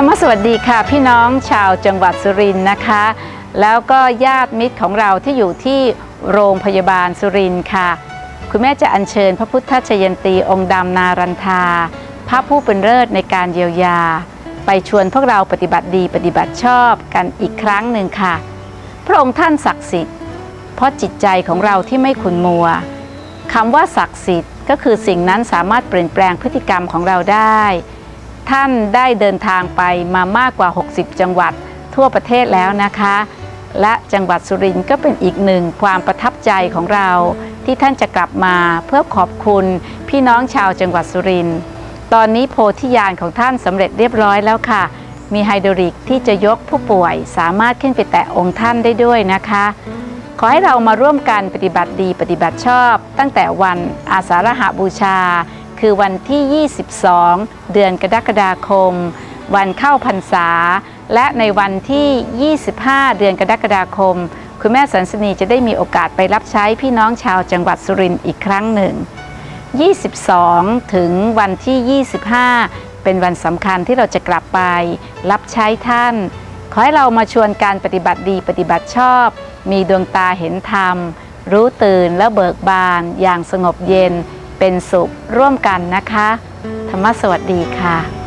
ธรรมสวัสดีค่ะ พี่น้องชาวจังหวัดสุรินทร์นะคะ แล้วก็ญาติมิตรของเราที่อยู่ที่โรงพยาบาลสุรินทร์ค่ะ คุณแม่จะอัญเชิญพระพุทธชยันตีองค์ดำนารันทา พระผู้เป็นเลิศในการเยียวยา ไปชวนพวกเราปฏิบัติดีปฏิบัติชอบกันอีกครั้งหนึ่งค่ะ พระองค์ท่านศักดิ์สิทธิ์ เพราะจิตใจของเราที่ไม่ขุนมัวคำว่าศักดิ์สิทธิ์ ก็คือสิ่งนั้นสามารถเปลี่ยนแปลงพฤติกรรมของเราได้ ท่านได้เดินทางไปมามากกว่า 60 จังหวัดทั่วประเทศแล้วนะคะ และจังหวัดสุรินทร์ก็เป็นอีกหนึ่งความประทับใจของเราที่ท่านจะกลับมาเพื่อขอบคุณพี่น้องชาวจังหวัดสุรินทร์ตอนนี้โพธิญาณของท่านสำเร็จเรียบร้อยแล้วค่ะ มีไฮดรลิกที่จะยกผู้ป่วยสามารถขึ้นไปแตะองค์ท่านได้ด้วยนะคะ ขอให้เรามาร่วมกันปฏิบัติดีปฏิบัติชอบ ตั้งแต่วันอาสาฬหบูชา คือวันที่ 22 เดือนกรกฎาคม วันเข้าพรรษา และในวันที่ 25 เดือนกรกฎาคม คุณแม่สันสนีจะได้มีโอกาสไปรับใช้พี่น้องชาวจังหวัดสุรินทร์อีกครั้งหนึ่ง 22 ถึงวันที่ 25 เป็นวันสำคัญที่เราจะกลับไป รับใช้ท่าน ขอให้เรามาชวนการปฏิบัติดีปฏิบัติชอบ มีดวงตาเห็นธรรม รู้ตื่นและเบิกบานอย่างสงบเย็น เป็นสุขร่วมกันนะคะ ธรรมสวัสดีค่ะ